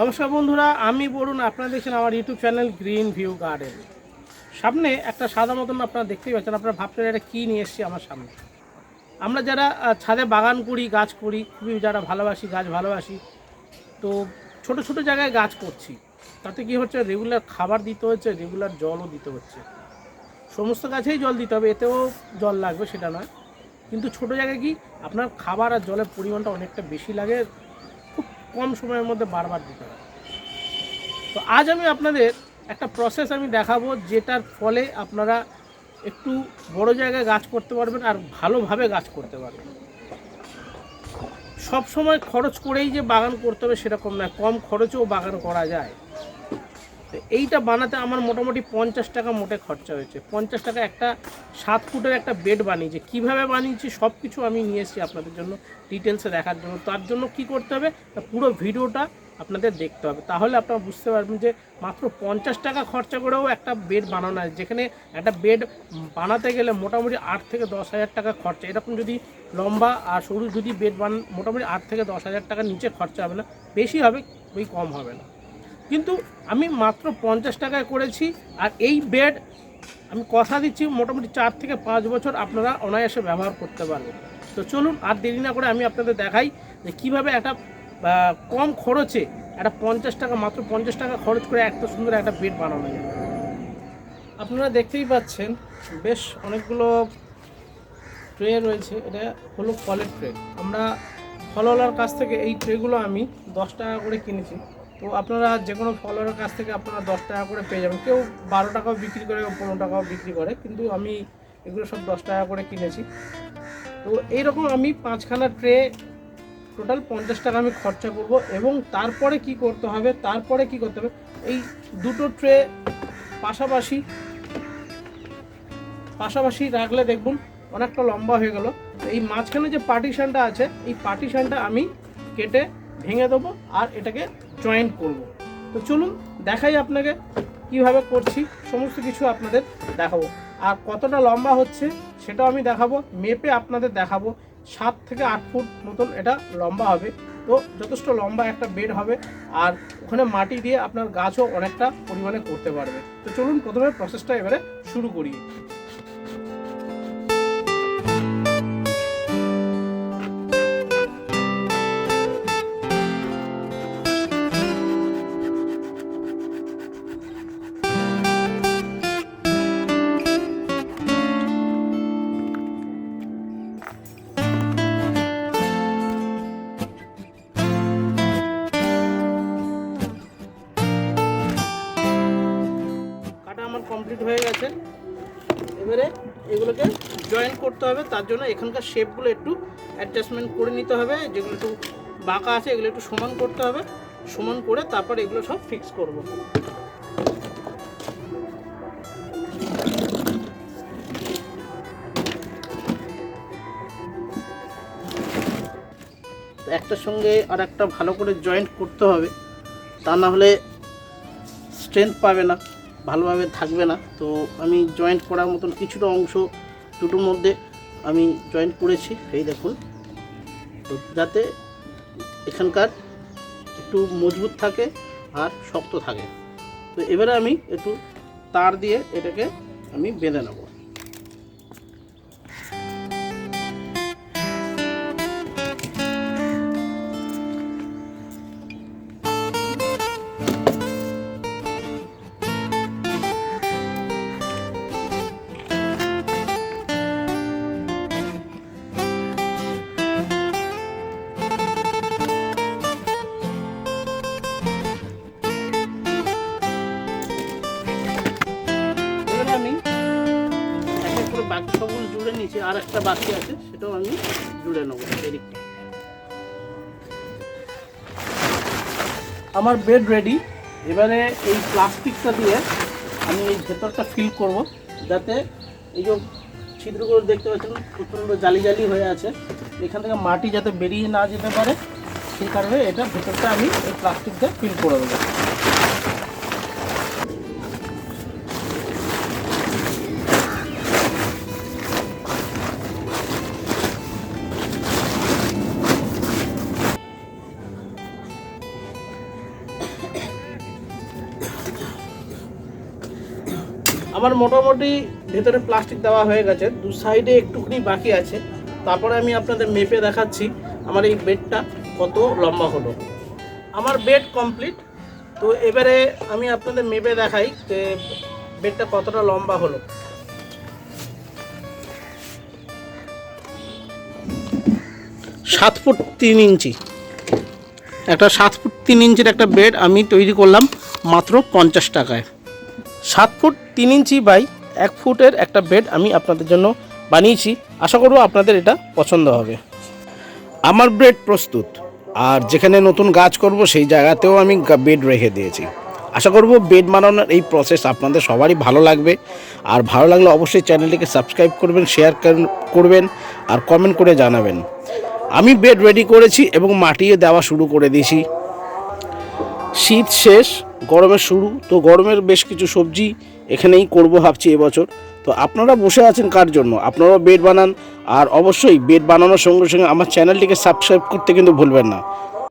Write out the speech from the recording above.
নমস্কার বন্ধুরা, আমি বলুন আপনারা দেখছেন আমার YouTube channel green view garden সামনে একটা সাদা মতন আপনারা দেখতেই পাচ্ছেন, আপনারা ভাবছেন এটা কী নিয়ে এসেছি আমার সামনে। আমরা যারা ছাদে বাগান করি, গাছ করি, খুবই যারা ভালোবাসি, গাছ ভালোবাসি, তো ছোট ছোট জায়গায় গাছ করছি। তাতে কি হচ্ছে রেগুলার খাবার দিতে হচ্ছে রেগুলার জলও দিতে হচ্ছে। সমস্ত গাছেই জল দিতে হবে, এতেও জল লাগবে, সেটা নয়। কিন্তু ছোট জায়গায় কি, আপনার খাবার আর জলের পরিমাণটা অনেকটা বেশি লাগে কম সময়ের মধ্যে বারবার দিতে হয় তো আজ আমি আপনাদের একটা প্রসেস আমি দেখাবো যেটার ফলে আপনারা একটু বড় জায়গায় গাছ করতে পারবেন আর ভালোভাবে গাছ করতে পারবেন। সব সময় খরচ করেই যে বাগান করতে হবে সেরকম নয়, কম খরচেও বাগান করা যায়। তো এইটা বানাতে আমার মোটামুটি পঞ্চাশ টাকা মোটে খরচা হয়েছে। পঞ্চাশ টাকা একটা সাত ফুটের একটা বেড বানিয়েছে। কীভাবে বানিয়েছি সব কিছু আমি নিয়ে এসেছি আপনাদের জন্য ডিটেলসে দেখার জন্য। তার জন্য কি করতে হবে? পুরো ভিডিওটা আপনাদের দেখতে হবে। তাহলে আপনারা বুঝতে পারবেন যে মাত্র পঞ্চাশ টাকা খরচা করেও একটা বেড বানানো হয় যেখানে একটা বেড বানাতে গেলে মোটামুটি আট থেকে দশ হাজার টাকা খরচা। এরকম যদি লম্বা আর সরু যদি বেড বান মোটামুটি আট থেকে দশ হাজার টাকার নিচে খরচা হবে না। বেশি হবে, ওই কম হবে না। কিন্তু আমি মাত্র পঞ্চাশ টাকায় করেছি আর এই বেড আমি কথা দিচ্ছি মোটামুটি চার থেকে পাঁচ বছর আপনারা অনায়াসে ব্যবহার করতে পারবেন। তো চলুন আর দেরি না করে আমি আপনাদের দেখাই যে কীভাবে একটা কম খরচে একটা পঞ্চাশ টাকা, মাত্র পঞ্চাশ টাকা খরচ করে এত সুন্দর একটা বেড বানানো যায়। আপনারা দেখতেই পাচ্ছেন বেশ অনেকগুলো ট্রে রয়েছে, এটা হলো ফলের ট্রে আমরা ফলওয়ালার কাছ থেকে এই ট্রেগুলো আমি দশ টাকা করে কিনেছি। তো আপনারা যে কোনো ফলওয়ালার কাছ থেকে আপনারা দশ টাকা করে পেয়ে যাবেন। কেউ বারো টাকাও বিক্রি করে পনেরো টাকাও বিক্রি করে, কিন্তু আমি এগুলো সব দশ টাকা করে কিনেছি। তো এইরকম আমি পাঁচখানা ট্রে টোটাল পঞ্চাশ টাকা আমি খরচা করব এবং তারপরে কি করতে হবে, তারপরে কি করতে হবে, এই দুটো ট্রে পাশাপাশি পাশাপাশি রাখলে দেখুন অনেকটা লম্বা হয়ে গেল। এই মাঝখানে যে পার্টিশানটা আছে, এই পার্টিশানটা আমি কেটে ভেঙে দেবো আর এটাকে জয়েন্ট করব। তো চলুন দেখাই আপনাকে কীভাবে করছি, সমস্ত কিছু আপনাদের দেখাবো। আর কতটা লম্বা হচ্ছে সেটাও আমি দেখাবো মেপে আপনাদের দেখাবো। সাত থেকে আট ফুট মতন এটা লম্বা হবে। তো যথেষ্ট লম্বা একটা বেড হবে আর ওখানে মাটি দিয়ে আপনার গাছও অনেকটা পরিমাণে করতে পারবে। তো চলুন প্রথমে প্রসেসটা এবারে শুরু করি। এবারে এগুলোকে জয়েন করতে হবে। তার জন্য এখানকার শেপগুলো একটু অ্যাডজাস্টমেন্ট করে নিতে হবে, যেগুলো একটু বাঁকা আছে, এগুলো একটু সমান করতে হবে। সমান করে তারপর এগুলো সব ফিক্স করব। একটার সঙ্গে আর একটা ভালো করে জয়েন্ট করতে হবে। তা না হলে স্ট্রেংথ পাবে না। ভালোভাবে থাকবে না। তো আমি জয়েন্ট করার মতন কিছুটা অংশ দুটোর মধ্যে আমি জয়েন্ট করেছি। এই দেখুন। তো যাতে এখানকার একটু মজবুত থাকে আর শক্ত থাকে। তো এবারে আমি একটু তার দিয়ে এটাকে আমি বেঁধে নেব। জুড়ে আর একটা বাকি আছে, সেটাও আমি জুড়ে নেব এদিকটা আমার বেড রেডি এবারে এই প্লাস্টিকটা দিয়ে আমি এই ভেতরটা ফিল করব, যাতে এই যে ছিদ্রগুলো দেখতে পাচ্ছেন, প্রচণ্ড জালি জালি হয়ে আছে। এখান থেকে মাটি যাতে বেরিয়ে না যেতে পারে, সেই কারণে এটা ভেতরটা আমি এই প্লাস্টিক দিয়ে ফিল করে দেবো। আমার মোটামুটি ভেতরে প্লাস্টিক দেওয়া হয়ে গেছে, দু সাইডে একটুখানি বাকি আছে। তারপরে আমি আপনাদের মেপে দেখাচ্ছি আমার এই বেডটা কত লম্বা হলো। আমার বেড কমপ্লিট তো এবারে আমি আপনাদের মেপে দেখাই যে বেডটা কতটা লম্বা হলো। সাত ফুট তিন ইঞ্চি। একটা সাত ফুট তিন ইঞ্চির একটা বেড আমি তৈরি করলাম মাত্র পঞ্চাশ টাকায়। সাত ফুট তিন ইঞ্চি বাই এক ফুটের একটা বেড আমি আপনাদের জন্য বানিয়েছি। আশা করব আপনাদের এটা পছন্দ হবে। আমার বেড প্রস্তুত, আর যেখানে নতুন গাছ করব সেই জায়গাতেও আমি বেড রেখে দিয়েছি। আশা করব বেড বানানোর এই প্রসেস আপনাদের সবারই ভালো লাগবে। আর ভালো লাগলে অবশ্যই চ্যানেলটিকে সাবস্ক্রাইব করবেন শেয়ার করবেন, আর কমেন্ট করে জানাবেন। আমি বেড রেডি করেছি এবং মাটিয়ে দেওয়া শুরু করে দিয়েছি। শীত শেষ, গরমের শুরু। তো গরমের বেশ কিছু সবজি এখানেই করব ভাবছি এবছর। তো আপনারা বসে আছেন কার জন্য? আপনারাও বেড বানান। আর অবশ্যই বেড বানানোর সঙ্গে সঙ্গে আমার চ্যানেলটিকে সাবস্ক্রাইব করতে কিন্তু ভুলবেন না।